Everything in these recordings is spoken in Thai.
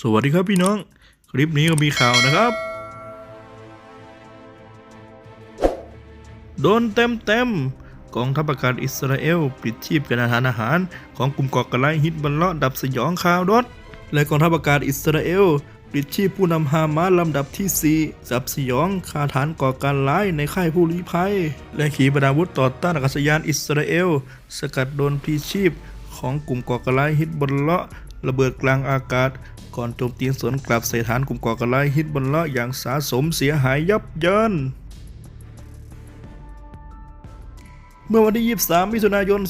สวัสดีครับพี่น้อง คลิปนี้ก็มีข่าวนะครับ โดนเต็มเต็มกองทัพอากาศอิสราเอลปิดชีพการอาหารอาหาร ของกลุ่มก่อการร้ายฮิตบัลเลาะดับสยองคาวรถและกองทัพอากาศอิสราเอลปิดชีพผู้นำฮามาสลำดับที่4จับสยองคาฐานก่อการร้ายในค่ายผู้ลี้ภัย และขีปนาวุธต่อต้านอากาศยานอิสราเอล สกัดโดนพีชีพของกลุ่มก่อการร้ายฮิตบัลเลาะระเบิดกลางอากาศ ก่อนโจมตีสวนกลับใส่ฐานกลุ่มก่อการร้ายฮิตบัลเลาะอย่างสาสมเสียหายยับเยินเมื่อวันที่ 23 มิถุนายน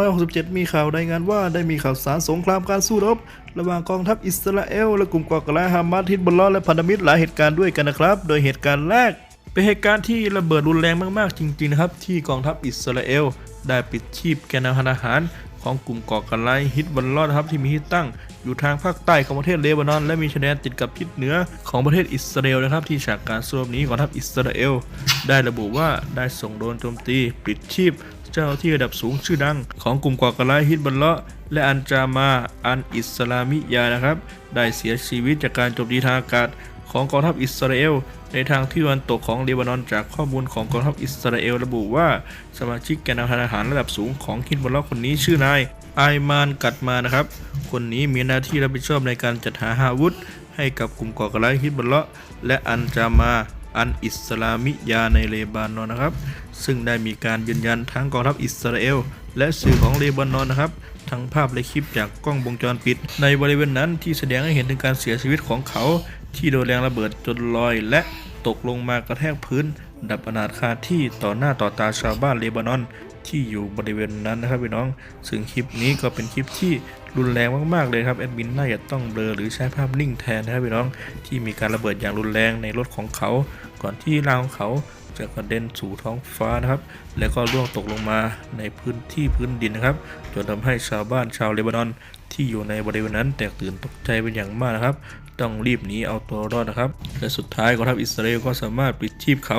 2567 มีข่าวรายงานว่าได้มีข่าวสารสงครามการสู้รบ ระหว่างกองทัพอิสราเอลและกลุ่มก่อการร้ายฮามาสฮิตบัลลาะและพันธมิตรหลายเหตุการณ์ด้วยกันนะครับ โดยเหตุการณ์แรก เป็นเหตุการณ์ที่ระเบิดรุนแรงมากๆ จริงๆนะครับ ที่กองทัพอิสราเอล ได้ปิดชีพแกนนำทหาร ของกลุ่มก่อการร้ายฮิตบัลเลาะนะครับที่มีที่ตั้ง อยู่ทางภาคใต้ของประเทศเลบานอน และมีชายแดนติดกับทิศเหนือของประเทศอิสราเอลนะครับ ที่ฉากการสู้รบนี้กองทัพอิสราเอล ได้ระบุว่าได้ส่งโดนโจมตีปิดชีพ เจ้าที่ระดับสูงชื่อดัง ของกลุ่มก่อการร้ายฮิตบัลเลาะและอันจามาอันอิสลามิยานะครับ ได้เสียชีวิตจากการโจมตีทางอากาศ ของกองทัพอิสราเอล ในทางที่ตะวันตกของเลบานอนจากข้อมูลของกองทัพอิสราเอลระบุว่า สมาชิกแกนนำทหารระดับสูงของฮิตบัลเลาะคนนี้ชื่อนายไอมานกัดมานะครับ คนนี้มีหน้าที่รับผิดชอบในการจัดหาอาวุธ ให้กับกลุ่มก่อการร้ายฮิตบัลลาะและอันจามาอันอิสลามิยาในเลบานอนนะครับ ซึ่งได้มีการยืนยันทั้งกองทัพอิสราเอล และสื่อของเลบานอนนะครับทั้งภาพและคลิปจากกล้องวงจรปิด ในบริเวณนั้นที่แสดงให้เห็นถึงการเสียชีวิตของเขา ที่โดนแรงระเบิดจนลอย และตกลงมากระแทกพื้น ดับอนาถคาที่ต่อหน้าต่อตาชาวบ้านเลบานอนที่อยู่บริเวณนั้นนะครับพี่น้อง ซึ่งคลิปนี้ก็เป็นคลิปที่รุนแรงมากๆเลยครับแอดมินน่าจะต้องเบลอหรือใช้ภาพนิ่งแทนนะครับพี่น้องที่มีการระเบิดอย่างรุนแรงในรถของเขา ก่อนที่รางของเขาจะกระเด็นสู่ท้องฟ้านะครับ แล้วก็ร่วงตกลงมาในพื้นที่พื้นดินนะครับ จนทำให้ชาวบ้านชาวเลบานอนที่อยู่ในบริเวณนั้นแตกตื่นตกใจเป็นอย่างมากนะครับ ต้องรีบหนีเอาตัวรอดนะครับ และสุดท้ายกองทัพอิสราเอลก็สามารถปิดชีพเขา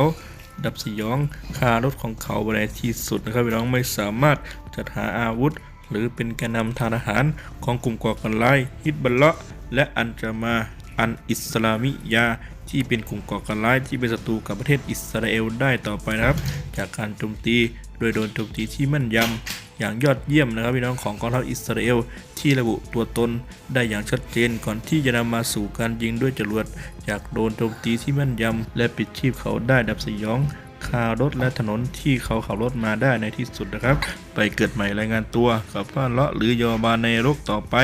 ดับสยองคารถของเขาไปในที่สุดนะครับพี่น้องไม่สามารถจัดหาอาวุธ หรือเป็นแกนนำทางทหารของกลุ่มก่อการร้ายฮิตบัลเลาะและอันจามาอันอิสลามิยาที่เป็นกลุ่มก่อการร้ายที่เป็นศัตรูกับประเทศอิสราเอลได้ต่อไปนะครับ จากการโจมตีโดยโดนโจมตีที่แม่นยำ อย่างยอดเยี่ยมนะครับพี่น้องของกองทัพอิสราเอลที่ระบุตัวตนได้อย่างชัดเจนก่อนที่จะนำมาสู่การยิงด้วยจรวดจากโดนโจมตีที่แม่นยำและปิดชีพเขาได้ดับสยองคารถและถนนที่เขาขับรถมาได้ในที่สุดนะครับ ไปเกิดใหม่รายงานตัวกับฟ้าเลาะหรือยอบาในโลกต่อไป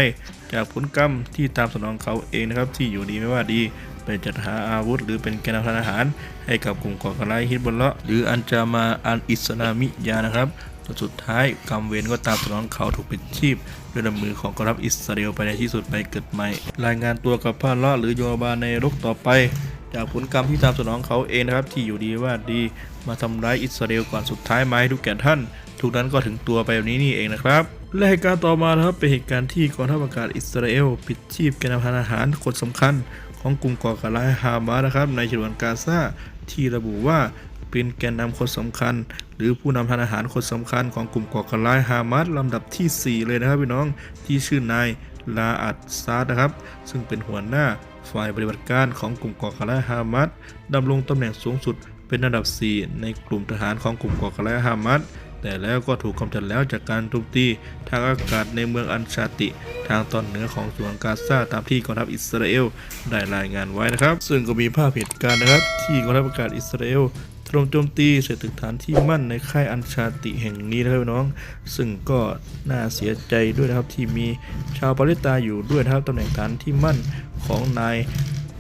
จากผลกรรมที่ตามสนองเขาเองนะครับ ที่อยู่ดีไม่ว่าดีไปจัดหาอาวุธหรือเป็นแกนทางทหาร ให้กับกลุ่มก่อการร้ายฮิตบอลเลาะหรืออันจามาอันอิสลามิยานะครับ สุดท้ายกรรมเวรก็ตามสนองเขาถูกปิดชีพด้วยน้ำมือของกองทัพอิสราเอลไปในที่สุดไปเกิดใหม่ รายงานตัวกับฟ้าเลาะหรือโยบาในโลกต่อไป จากผลกรรมที่ตามสนองเขาเองนะครับที่อยู่ดีว่าดีมาทำร้ายอิสราเอลก่อนสุดท้ายมาให้ทุกแก่ท่าน ทุกนั้นก็ถึงตัวไปแบบนี้นี่เองนะครับและเหตุการณ์ต่อมานะครับเป็นเหตุการณ์ที่กองทัพอากาศอิสราเอลปิดชีพแกนนำทางอาหารคนสำคัญของกลุ่มก่อการร้ายฮามาสนะครับในฉนวนกาซาที่ระบุว่า เป็นแกนนำคนสำคัญ หรือผู้นำทางอาหารคนสำคัญของกลุ่มก่อการร้ายฮามาสลำดับทีสี่ 4 เลยนะครับพี่น้องที่ชื่อนายลาอัดซาดนะครับ ซึ่งเป็นหัวหน้าฝ่ายปฏิบัติการของกลุ่มก่อการร้ายฮามาสดำรงตำแหน่งสูงสุดเป็นอันดับ 4 ในกลุ่มทหารของกลุ่มก่อการร้ายฮามาสแต่แล้วก็ถูกกำจัดแล้วจากการโจมตีทางอากาศในเมืองอันชาติ ทางตอนเหนือของสวนกาซาตามที่กองทัพอิสราเอลได้รายงานไว้นะครับ ซึ่งก็มีภาพเหตุการณ์นะครับ ที่กองทัพอากาศอิสราเอล ถล่มโจมตีใส่ตึกฐานที่มั่นในค่ายอันชาติแห่งนี้นะครับน้อง ซึ่งก็น่าเสียใจด้วยนะครับที่มีชาวปาเลสไตน์อยู่ด้วยนะครับตำแหน่งฐานที่มั่นของนาย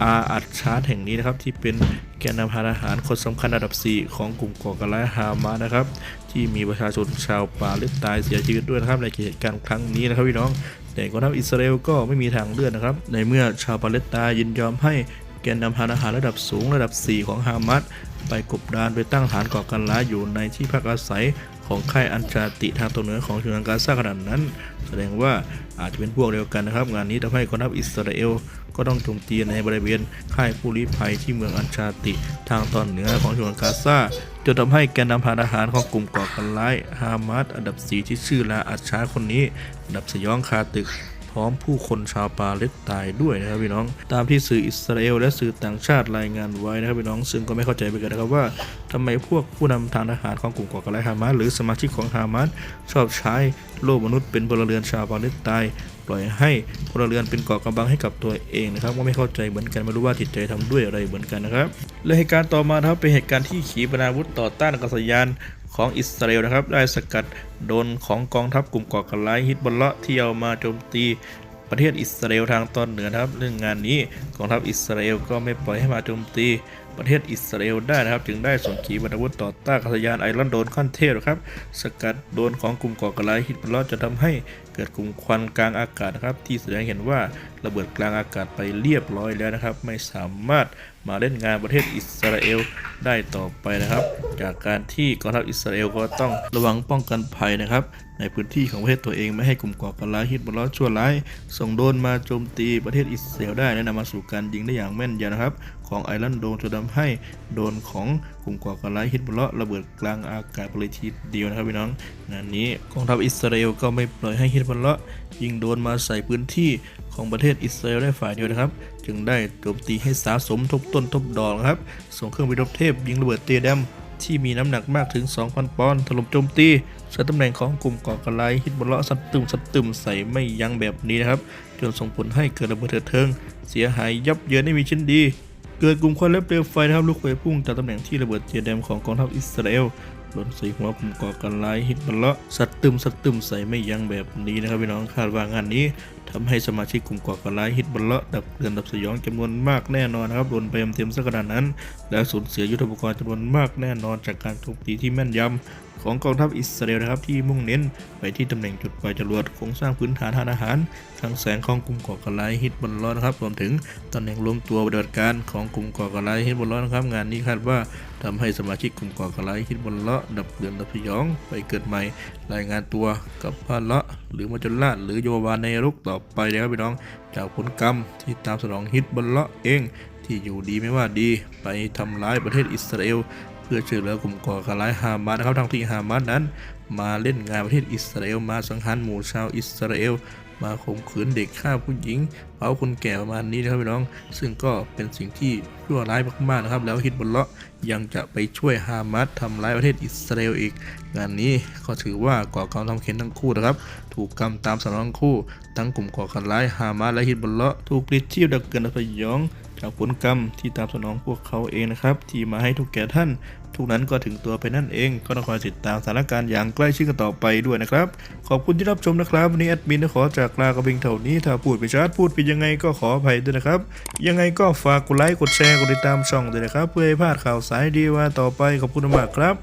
อาอัดชาร์ตแห่งนี้นะครับที่เป็นแกนนำทางอาหารคนสำคัญอันดับ 4 ของกลุ่มก่อการร้ายฮามาสนะครับ ที่มีประชาชนชาวปาเลสไตน์เสียชีวิตด้วยนะครับในเหตุการณ์ครั้งนี้นะครับพี่น้องแต่กองทัพอิสราเอลก็ไม่มีทางเลือกนะครับ ในเมื่อชาวปาเลสไตน์ยินยอมให้ แกนนำทางอาหารระดับสูงระดับ 4 ของฮามาสไปกบดานไปตั้งฐานก่อการร้ายอยู่ในที่พักอาศัยของค่ายอันจาติทางตอนเหนือของชนวนกาซาขนาดนั้น แสดงว่าอาจจะเป็นพวกเดียวกันนะครับ งานนี้ทำให้กองทัพอิสราเอลก็ต้องโจมตีในบริเวณค่ายผู้ลี้ภัยที่เมืองอันชาติทางตอนเหนือของชนวนกาซาจนทำให้แกนนำพาทหารของกลุ่มก่อการร้ายฮามาสอันดับสีที่ชื่อลาอัดชาคนนี้ดับสยองคาตึก ร้อมผู้คนชาวปาเลสไตน์ด้วยนะครับพี่น้องตามที่สื่ออิสราเอลและสื่อต่างชาติรายงานไว้นะครับพี่น้องซึ่งก็ไม่เข้าใจเหมือนกันนะครับว่าทำไมพวกผู้นำทางทหารของกลุ่มก่อการร้ายฮามาสหรือสมาชิกของฮามาสชอบใช้โลกมนุษย์เป็นพลเรือนชาวปาเลสไตน์ปล่อยให้พลเรือนเป็นเกราะกำบังให้กับตัวเองนะครับก็ไม่เข้าใจเหมือนกันไม่รู้ว่าจิตใจทำด้วยอะไรเหมือนกันนะครับและเหตุการณ์ต่อมาครับเป็นเหตุการณ์ที่ขีปนาวุธต่อต้านอากาศยาน ของอิสราเอลนะครับ ได้สกัดโดนของกองทัพกลุ่มก่อการร้ายฮิตบอลเลาะที่เอามาโจมตี ประเทศอิสราเอลทางตอนเหนือนะครับ เรื่องงานนี้กองทัพอิสราเอลก็ไม่ปล่อยให้มาโจมตีประเทศอิสราเอลได้นะครับ จึงได้ส่งขีปนาวุธต่อต้านอากาศยานไอรอนโดนขั้นเทพครับ สกัดโดนของกลุ่มก่อการร้ายฮิตบอลลาะจะทำให้เกิดกลุ่มควันกลางอากาศนะครับ ที่แสดงเห็นว่าระเบิดกลางอากาศไปเรียบร้อยแล้วนะครับ ไม่สามารถมาเล่นงานประเทศอิสราเอลได้ต่อไปนะครับ จากการที่กองทัพอิสราเอลก็ต้องระวังป้องกันภัยนะครับ ในพื้นที่ของประเทศตัวเองไม่ให้กลุ่มก่อการร้ายฮิตบอลเลาะชั่วร้าย ส่งโดนมาโจมตีประเทศอิสราเอลได้และนำมาสู่การยิงได้อย่างแม่นยำนะครับ ของไอรอนโดนจนทำให้โดนของกลุ่มก่อการร้ายฮิตบอลเลาะระเบิดกลางอากาศไปเลยทีเดียวนะครับพี่น้องงานนี้กองทัพอิสราเอลก็ไม่ปล่อยให้ฮิตบอลเลาะยิงโดนมาใส่พื้นที่ของประเทศอิสราเอลได้ฝ่ายเดียวนะครับ จึงได้โจมตีให้สาสมทบต้นทบดอกครับ ส่งเครื่องบินรบเทพยิงระเบิดเตียมที่มีน้ำหนักมากถึง 2,000 ปอนด์ถล่มโจมตี ใส่ตำแหน่งของกลุ่มก่อการร้ายฮิตบอลเลาะสัดตึมสัดตึมใส่ไม่ยั้งแบบนี้นะครับ จนส่งผลให้เกิดระเบิดเถิดเทิง เสียหายยับเยินไม่มีชิ้นดี เกิดกลุ่มควันและเปลวไฟนะครับลุกไปพุ่งจากตำแหน่งที่ระเบิดเจแดมของกองทัพอิสราเอลหล่นใส่หัวกลุ่มก่อการร้ายฮิตบอลเลาะสัดตึมสัดตึมใส่ไม่ยั้งแบบนี้นะครับพี่น้องคาดว่างานนี้ทำให้สมาชิกกลุ่มก่อการร้ายฮิตบอลเลาะดับเดือนดับสยองจำนวนมากแน่นอนนะครับโดนไปเต็มสักขนาดนั้น และสูญเสียยุทธปกรณ์จำนวนมากแน่นอนจากการโจมตีที่แม่นยำ ของกองทัพอิสราเอลนะครับที่มุ่งเน้นไปที่ตำแหน่งจุดปล่อยจรวดโครงสร้างพื้นฐานทางอาหารทางแสงของกลุ่มก่อการร้ายฮิตบอลลาะนะครับรวมถึงตำแหน่งรวมตัวปฏิบัติการของกลุ่มก่อการร้ายฮิตบอลลาะนะครับงานนี้คาดว่าทำให้สมาชิกกลุ่มก่อการร้ายฮิตบอลเลาะดับเดือนดับสยอง ไปเกิดใหม่ รายงานตัวกับพาละหรือมาจนลาดหรือโยบาลในรุกต่อไปนะครับพี่น้องจากผลกรรมที่ตามสนองฮิตบอลเลาะเองที่อยู่ดีไม่ว่าดีไปทำร้ายประเทศอิสราเอล เพื่อช่วยเหลือกลุ่มก่อการร้ายฮามาสนะครับทั้งที่ฮามาสนั้น มาเล่นงานประเทศอิสราเอลมาสังหารหมู่ชาวอิสราเอลมาข่มขืนเด็กฆ่าผู้หญิงเผาคนแก่ประมาณนี้นะครับพี่น้อง ซึ่งก็เป็นสิ่งที่ชั่วร้ายมากๆนะครับ แล้วฮิตบอลเลาะยังจะไปช่วยฮามาสทำร้ายประเทศอิสราเอลอีก งานนี้ก็ถือว่าก่อการทำเข็นทั้งคู่นะครับ ถูกกรรมตามสนองทั้งคู่ ทั้งกลุ่มก่อการร้ายฮามาสและฮิตบอลเลาะถูกปลิดชีพดักเกินสยอง จากผลกรรมที่ตามสนองพวกเขาเองนะครับ ที่มาให้ทุกแก่ท่าน ทุกนั้นก็ถึงตัวไปนั่นเอง ก็ต้องคอยติดตามสถานการณ์อย่างใกล้ชิดกันต่อไปด้วยนะครับ ขอบคุณที่รับชมนะครับ วันนี้แอดมินขอจากลากระเบงเท่านี้ถ้าพูดไปชัดพูดผิดยังไงก็ขออภัยด้วยนะครับ ยังไงก็ฝากกดไลค์กดแชร์กดติดตามช่องด้วยนะครับ เพื่อให้พลาดข่าวสายดีว่าต่อไปขอบคุณมากครับ